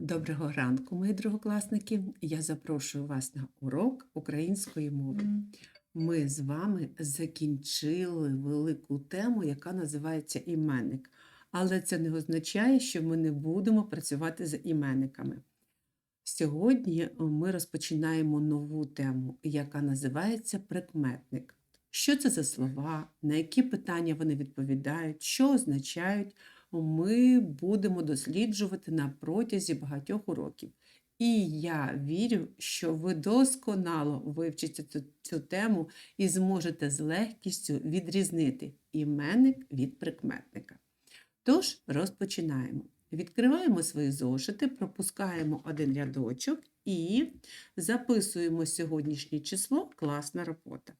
Доброго ранку, мої другокласники. Я запрошую вас на урок української мови. Ми з вами закінчили велику тему, яка називається іменник. Але це не означає, що ми не будемо працювати з іменниками. Сьогодні ми розпочинаємо нову тему, яка називається прикметник. Що це за слова, на які питання вони відповідають, що означають, ми будемо досліджувати на протязі багатьох уроків. І я вірю, що ви досконало вивчите цю, цю тему і зможете з легкістю відрізнити іменник від прикметника. Тож розпочинаємо. Відкриваємо свої зошити, пропускаємо один рядочок і записуємо сьогоднішнє число класна робота.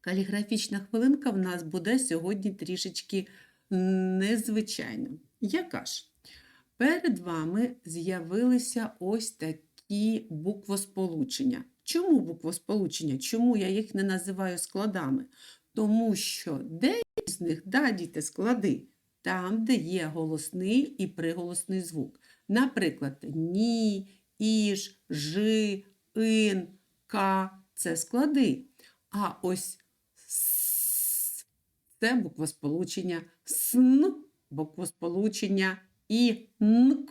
Каліграфічна хвилинка в нас буде сьогодні трішечки незвичайна. Яка ж? Перед вами з'явилися ось такі буквосполучення. Чому буквосполучення? Чому я їх не називаю складами? Тому що деякі з них, да, діти, склади, там, де є голосний і приголосний звук. Наприклад, ні, іж, жи, ин, ка це склади. А ось це буквосполучення сн, буквосполучення і нк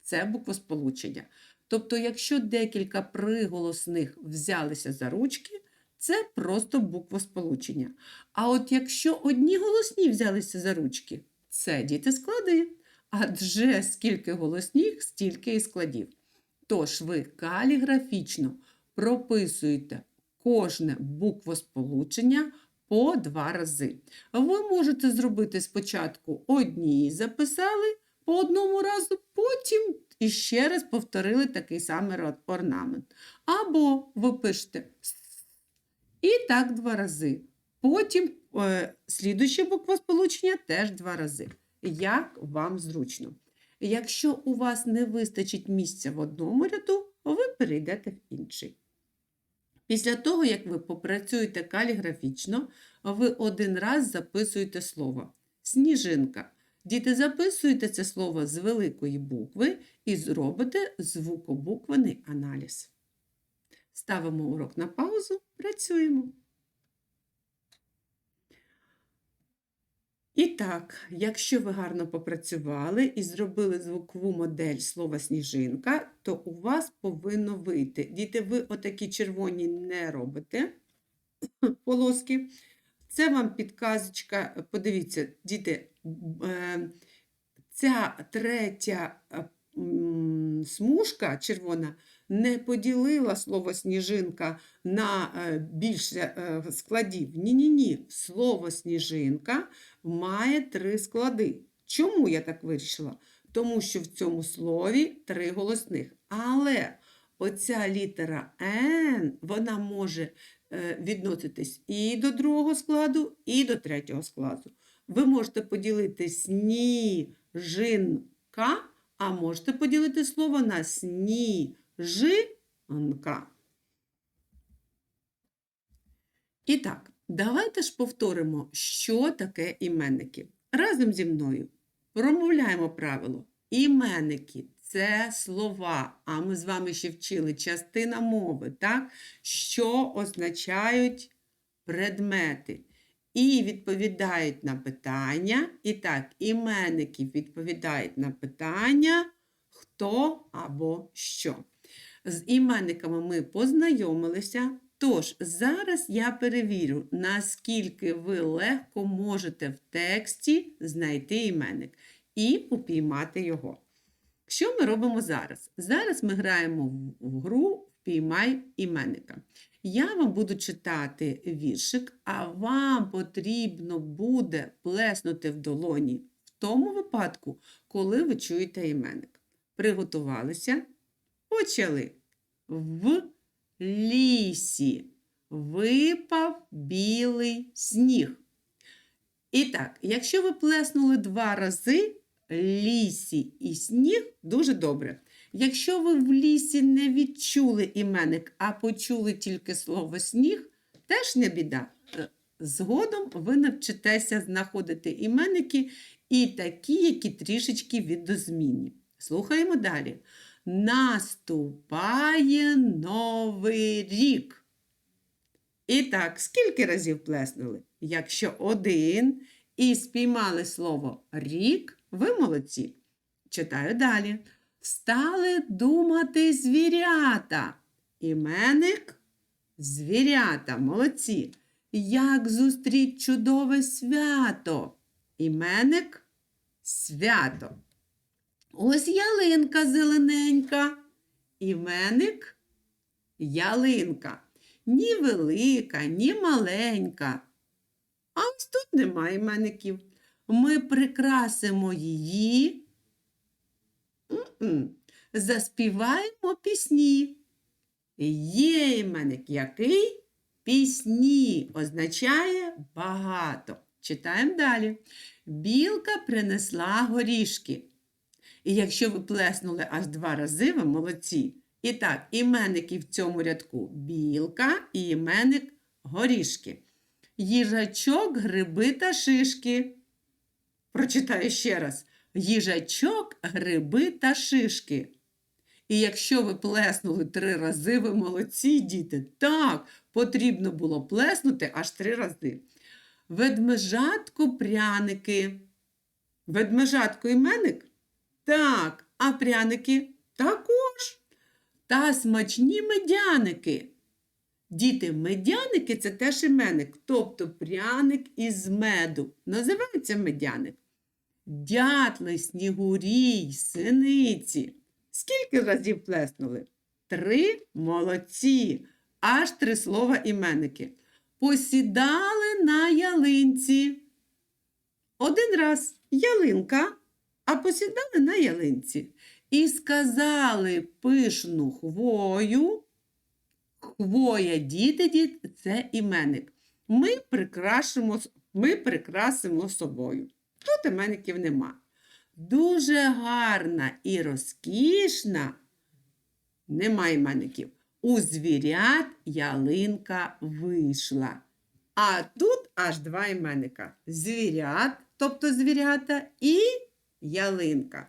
це буквосполучення. Тобто, якщо декілька приголосних взялися за ручки, це просто буквосполучення. А от якщо одні голосні взялися за ручки, це діти склади. Адже скільки голосніх, стільки і складів. Тож ви каліграфічно прописуєте кожне буквосполучення по два рази. Ви можете зробити спочатку одні записали по одному разу, потім іще раз повторили такий самий орнамент. Або ви пишете і так два рази. Потім е, слідуюче буквосполучення теж два рази. Як вам зручно. Якщо у вас не вистачить місця в одному ряду, ви перейдете в інший. Після того, як ви попрацюєте каліграфічно, ви один раз записуєте слово сніжинка. Діти, записуєте це слово з великої букви і зробите звукобуквений аналіз. Ставимо урок на паузу, працюємо. І так, якщо ви гарно попрацювали і зробили звукову модель слова сніжинка, то у вас повинно вийти. Діти, ви отакі червоні не робите полоски. Це вам підказочка, подивіться, діти, е, ця третя е, смужка червона не поділила слово сніжинка на е, більше складів. Ні-ні-ні, слово сніжинка має три склади. Чому я так вирішила? Тому що в цьому слові три голосних. Але оця літера Н, вона може відноситись і до другого складу, і до третього складу. Ви можете поділити сніжинка, а можете поділити слово на сніжинка. І так, давайте ж повторимо, що таке іменники. Разом зі мною промовляємо правило. Іменники це слова, а ми з вами ще вчили частина мови, так? що означають предмети. І відповідають на питання. І так, іменники відповідають на питання, хто або що. З іменниками ми познайомилися. Тож, зараз я перевірю, наскільки ви легко можете в тексті знайти іменник і упіймати його. Що ми робимо зараз? Зараз ми граємо в гру Впіймай іменника. Я вам буду читати віршик, а вам потрібно буде плеснути в долоні в тому випадку, коли ви чуєте іменник. Приготувалися? Почали. В лісі випав білий сніг. І так, якщо ви плеснули два рази, лісі і сніг дуже добре. Якщо ви в лісі не відчули іменник, а почули тільки слово сніг, теж не біда. Е, Згодом ви навчитеся знаходити іменники і такі, які трішечки відозмінні. Слухаємо далі. Наступає новий рік. І так, скільки разів плеснули? Якщо один і спіймали слово рік, ви молодці. Читаю далі. Стали думати звірята. Іменник звірята, молодці. Як зустріть чудове свято? Іменник свято. Ось ялинка зелененька. Іменник ялинка. Ні велика, ні маленька. А ось тут немає іменників. Ми прикрасимо її. М-м. Заспіваємо пісні. Є іменник який? Пісні означає багато. Читаємо далі. Білка принесла горішки. І якщо ви плеснули аж два рази, ви молодці. І так, іменники в цьому рядку білка і іменник горішки. Їжачок, гриби та шишки. Прочитаю ще раз. Їжачок, гриби та шишки. І якщо ви плеснули три рази, ви молодці, діти. Так, потрібно було плеснути аж три рази. Ведмежатко пряники. Ведмежатко іменник? Так, а пряники також. Та смачні медяники. Діти, медяники це теж іменник, тобто пряник із меду. Називається медяник. Дятли, снігурій, синиці. Скільки разів плеснули? Три молодці. Аж три слова іменники. Посідали на ялинці. Один раз ялинка, а посідали на ялинці. І сказали пишну хвою. Хвоя діти, діти це іменник. Ми прикрасимо, ми прикрасимо собою. Тут іменників нема. Дуже гарна і розкішна. Нема іменників. У звірят ялинка вийшла. А тут аж два іменника: звірят, тобто звірята, і ялинка.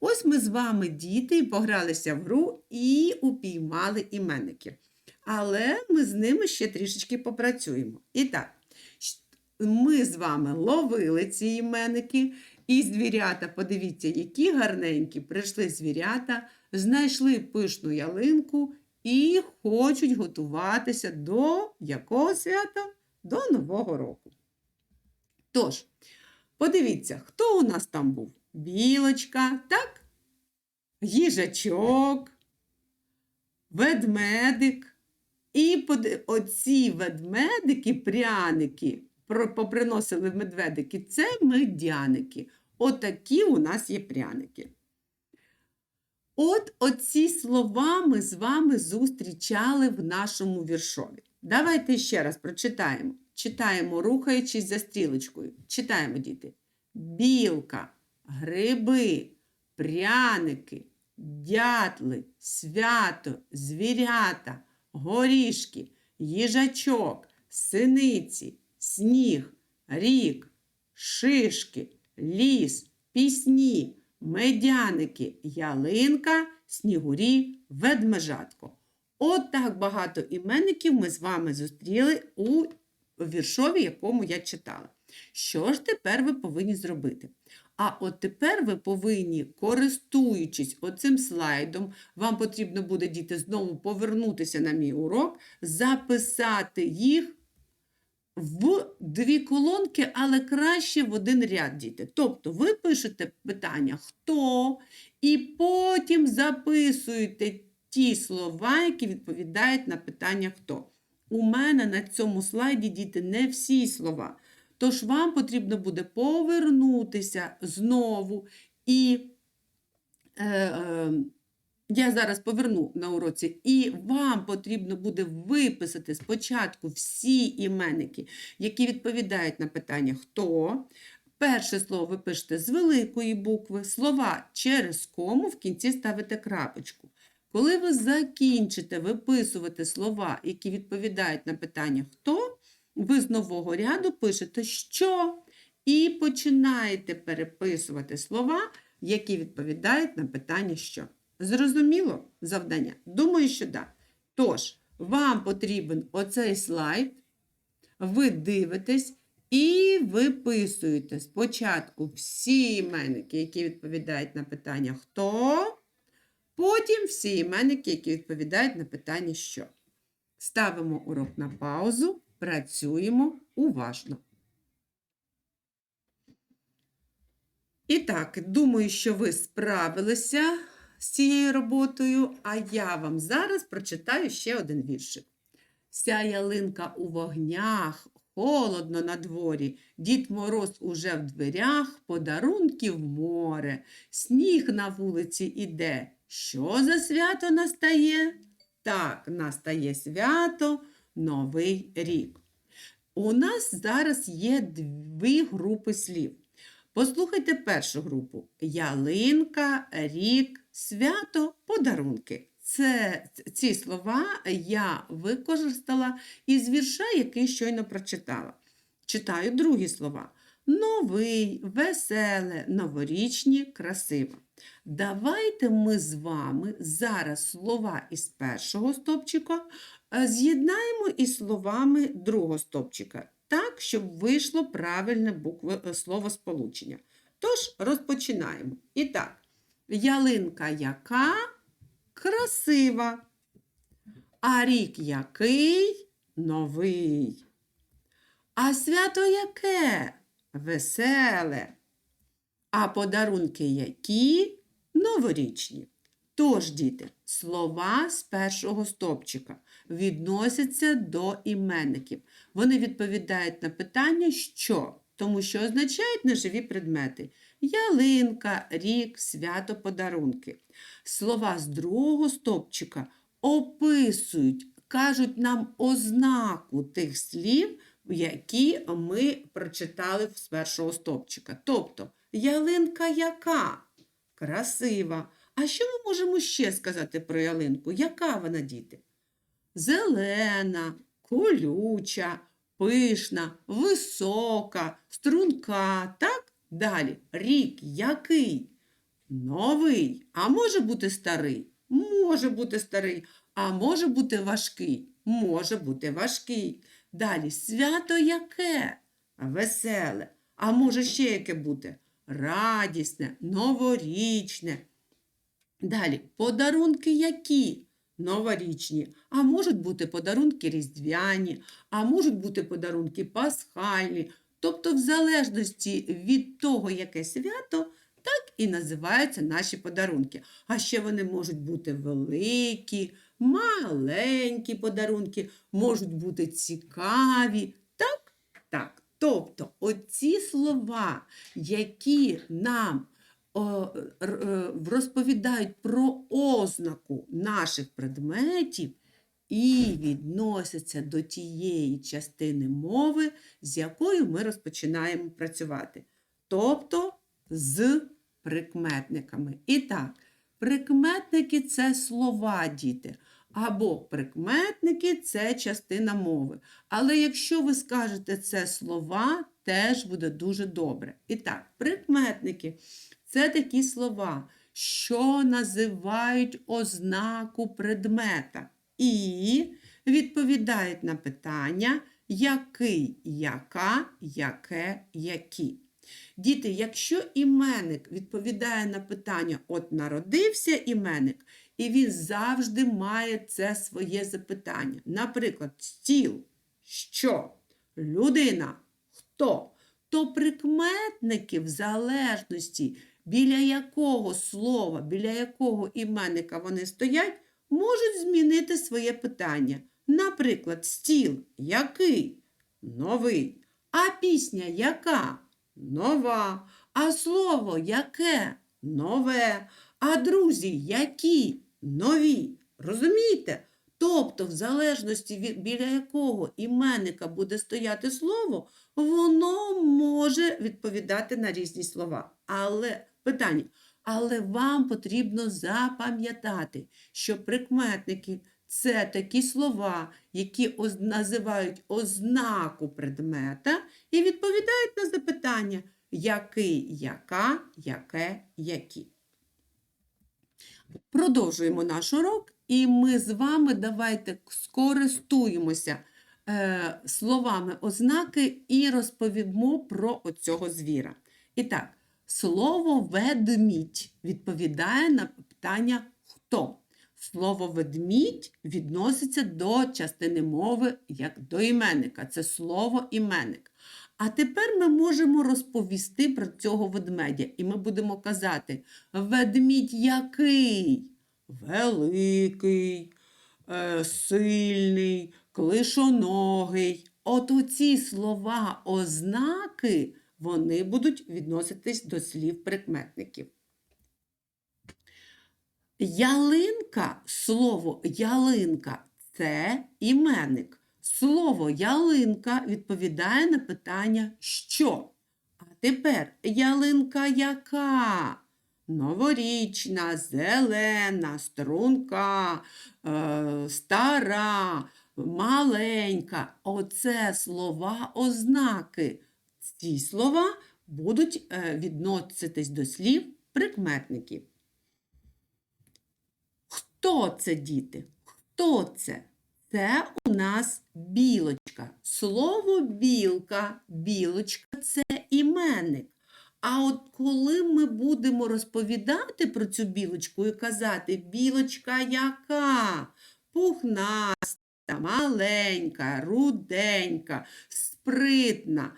Ось ми з вами, діти, погралися в гру і упіймали іменники. Але ми з ними ще трішечки попрацюємо. І так, ми з вами ловили ці іменники. І звірята, подивіться, які гарненькі прийшли звірята, знайшли пишну ялинку і хочуть готуватися до якого свята? До Нового року. Тож, подивіться, хто у нас там був? Білочка, так? Їжачок, ведмедик. І оці ведмедики, пряники, поприносили медведики, це медяники. Отакі у нас є пряники. От оці слова ми з вами зустрічали в нашому віршові. Давайте ще раз прочитаємо. Читаємо, рухаючись за стрілочкою. Читаємо, діти. Білка, гриби, пряники, дятли, свято, звірята, горішки, їжачок, синиці, сніг, рік, шишки, ліс, пісні, медяники, ялинка, снігурі, ведмежатко. От так багато іменників ми з вами зустріли у віршові, якому я читала. Що ж тепер ви повинні зробити? А от тепер ви повинні, користуючись оцим слайдом, вам потрібно буде, діти, знову повернутися на мій урок, записати їх в дві колонки, але краще в один ряд, діти. Тобто ви пишете питання хто, і потім записуєте ті слова, які відповідають на питання хто. У мене на цьому слайді, діти, не всі слова. Тож вам потрібно буде повернутися знову. І е, е, я зараз поверну на уроці, і вам потрібно буде виписати спочатку всі іменники, які відповідають на питання хто. Перше слово ви пишете з великої букви, слова через кому в кінці ставите крапочку. Коли ви закінчите виписувати слова, які відповідають на питання хто, ви з нового ряду пишете що і починаєте переписувати слова які відповідають на питання що. Зрозуміло завдання? Думаю, що так. Тож, вам потрібен оцей слайд, ви дивитесь і виписуєте спочатку всі іменники, які відповідають на питання хто, потім всі іменники, які відповідають на питання що. Ставимо урок на паузу, працюємо уважно. І так, думаю, що ви справилися з цією роботою, а я вам зараз прочитаю ще один віршик. Ся ялинка у вогнях, холодно на дворі, Дід Мороз уже в дверях, подарунків море, сніг на вулиці іде. Що за свято настає? Так, настає свято Новий рік. У нас зараз є дві групи слів. Послухайте першу групу: ялинка, рік, свято, подарунки. Це ці слова я використала із вірша, який щойно прочитала. Читаю другі слова: новий, веселе, новорічні, красиво. Давайте ми з вами зараз слова із першого стопчика з'єднаємо із словами другого стопчика, так, щоб вийшло правильне букви е, словосполучення. Тож розпочинаємо. І так, ялинка яка красива, а рік який новий. А свято яке веселе, а подарунки які новорічні. Тож, діти, слова з першого стопчика відносяться до іменників. Вони відповідають на питання що, тому що означають неживі предмети: ялинка, рік, свято, подарунки. Слова з другого стопчика описують, кажуть нам ознаку тих слів, які ми прочитали з першого стопчика. Тобто, ялинка яка? Красива. А що ми можемо ще сказати про ялинку? Яка вона, діти? Зелена, колюча, пишна, висока, струнка. Так? Далі. Рік який? Новий. А може бути старий? Може бути старий. А може бути важкий? Може бути важкий. Далі свято яке? Веселе. А може ще яке бути? Радісне, новорічне. Далі, подарунки які? Новорічні. А можуть бути подарунки різдвяні, а можуть бути подарунки пасхальні. Тобто, в залежності від того, яке свято, так і називаються наші подарунки. А ще вони можуть бути великі, маленькі подарунки, можуть бути цікаві. Так? Так. Тобто, оці слова, які нам розповідають про ознаку наших предметів і відносяться до тієї частини мови, з якою ми розпочинаємо працювати. Тобто з прикметниками. І так, прикметники це слова, діти. Або прикметники це частина мови. Але якщо ви скажете це слова, теж буде дуже добре. І так, прикметники це такі слова, що називають ознаку предмета і відповідають на питання, який, яка, яке, які. Діти, якщо іменник відповідає на питання, от народився іменник, і він завжди має це своє запитання. Наприклад, стіл, що, людина, хто, то прикметники в залежності, біля якого слова, біля якого іменника вони стоять, можуть змінити своє питання. Наприклад, стіл який? Новий. А пісня яка? Нова. А слово яке? Нове. А друзі які? Нові. Розумієте? Тобто, в залежності від біля якого іменника буде стояти слово, воно може відповідати на різні слова. Але питання, але вам потрібно запам'ятати, що прикметники це такі слова, які називають ознаку предмета і відповідають на запитання, який, яка, яке, які. Продовжуємо наш урок, і ми з вами давайте скористуємося е, словами ознаки і розповімо про оцього звіра. І так, слово ведмідь відповідає на питання хто. Слово ведмідь відноситься до частини мови як до іменника. Це слово іменник. А тепер ми можемо розповісти про цього ведмедя. І ми будемо казати: ведмідь який? Великий, е, сильний, клишоногий. От оці слова ознаки вони будуть відноситись до слів прикметників. Ялинка, слово ялинка це іменник. Слово ялинка відповідає на питання що. А тепер ялинка яка? Новорічна, зелена, струнка, е, стара, маленька. Оце слова ознаки. Ці слова будуть е, відноситись до слів прикметників. Хто це, діти? Хто це? Це у нас білочка. Слово білка, білочка це іменник. А от коли ми будемо розповідати про цю білочку і казати, білочка яка? Пухнаста, маленька, руденька, спритна.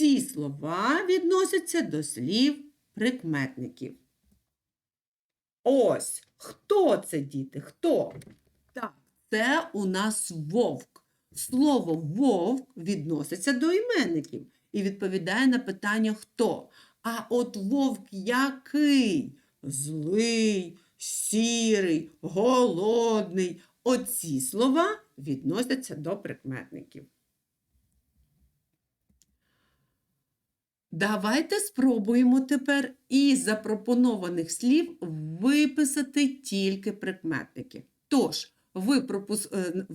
Ці слова відносяться до слів прикметників. Ось, хто це, діти? Хто? Так, це у нас вовк. Слово вовк відноситься до іменників і відповідає на питання хто. А от вовк який? Злий, сірий, голодний. Оці слова відносяться до прикметників. Давайте спробуємо тепер із запропонованих слів виписати тільки прикметники. Тож, ви, пропус... е,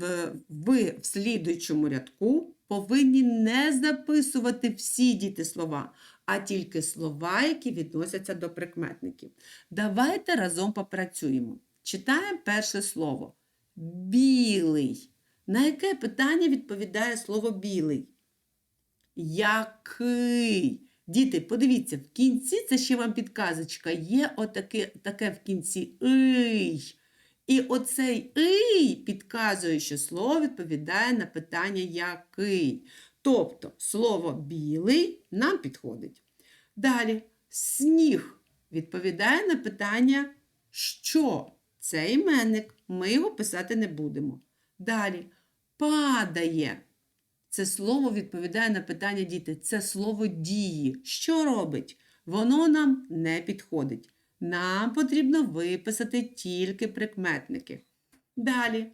ви в слідуючому рядку повинні не записувати всі діти слова, а тільки слова, які відносяться до прикметників. Давайте разом попрацюємо. Читаємо перше слово. Білий. На яке питання відповідає слово білий? Який? Діти, подивіться, в кінці це ще вам підказочка. Є отаке таке в кінці ий. І оцей ий підказує, що слово відповідає на питання який. Тобто слово білий нам підходить. Далі сніг відповідає на питання що. Це іменник. Ми його писати не будемо. Далі падає. Це слово відповідає на питання діти. Це слово дії. Що робить? Воно нам не підходить. Нам потрібно виписати тільки прикметники. Далі.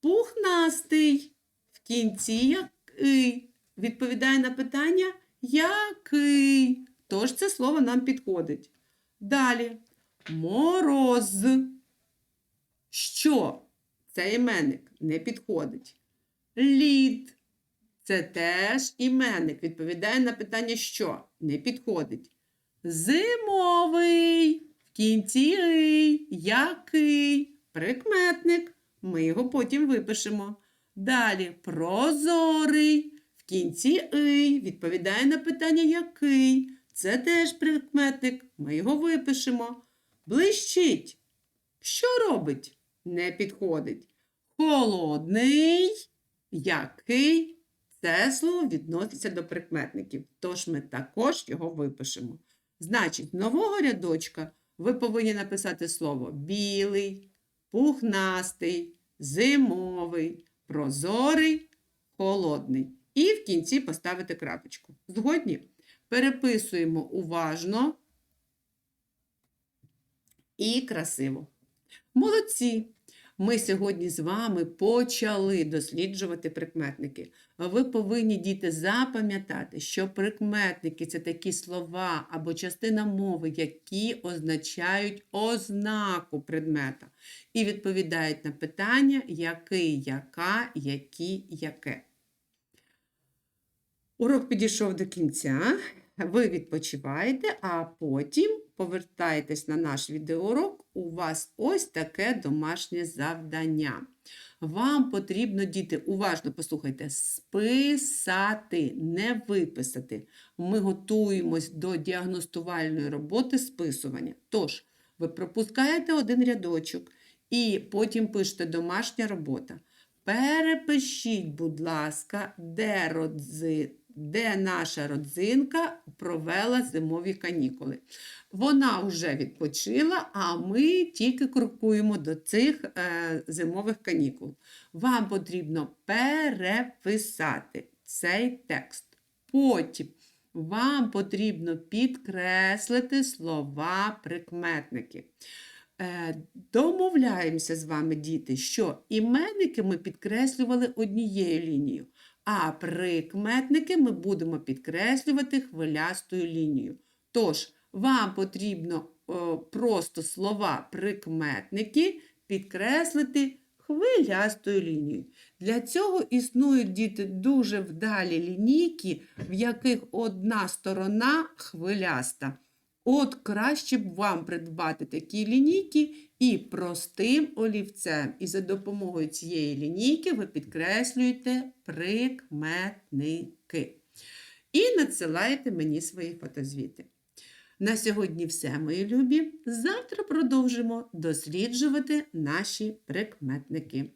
Пухнастий. В кінці який. Відповідає на питання який. Тож це слово нам підходить. Далі. Мороз. Що? Це іменник не підходить. Лід. Це теж іменник. Відповідає на питання що? Не підходить. Зимовий. В кінці «ий». який? Прикметник. Ми його потім випишемо. Далі прозорий. В кінці «ий». відповідає на питання який? Це теж прикметник. Ми його випишемо. Блищить. Що робить? Не підходить. Холодний. Який? Слово відноситься до прикметників, тож ми також його випишемо. Значить, нового рядочка ви повинні написати слово білий, пухнастий, зимовий, прозорий, холодний. І в кінці поставити крапочку. Згодні? Переписуємо уважно і красиво. Молодці! Ми сьогодні з вами почали досліджувати прикметники. Ви повинні, діти, запам'ятати, що прикметники це такі слова або частина мови, які означають ознаку предмета і відповідають на питання, який, яка, які, яке. Урок підійшов до кінця. ви відпочиваєте, а потім повертаєтесь на наш відеоурок. У вас ось таке домашнє завдання. Вам потрібно, діти, уважно послухайте, списати, не виписати. Ми готуємось до діагностувальної роботи списування. Тож, ви пропускаєте один рядочок і потім пишете домашня робота. Перепишіть, будь ласка, де, родзи, де наша родзинка провела зимові канікули. Вона вже відпочила, а ми тільки крокуємо до цих е, зимових канікул. Вам потрібно переписати цей текст. Потім вам потрібно підкреслити слова прикметники. Е, Домовляємося з вами, діти, що іменники ми підкреслювали однією лінією, а прикметники ми будемо підкреслювати хвилястою лінією. Тож, вам потрібно о, просто слова прикметники підкреслити хвилястою лінією. Для цього існують діти дуже вдалі лінійки, в яких одна сторона хвиляста. От краще б вам придбати такі лінійки і простим олівцем. І за допомогою цієї лінійки ви підкреслюєте прикметники. І надсилаєте мені свої фотозвіти. На сьогодні все, мої любі. Завтра продовжимо досліджувати наші прикметники.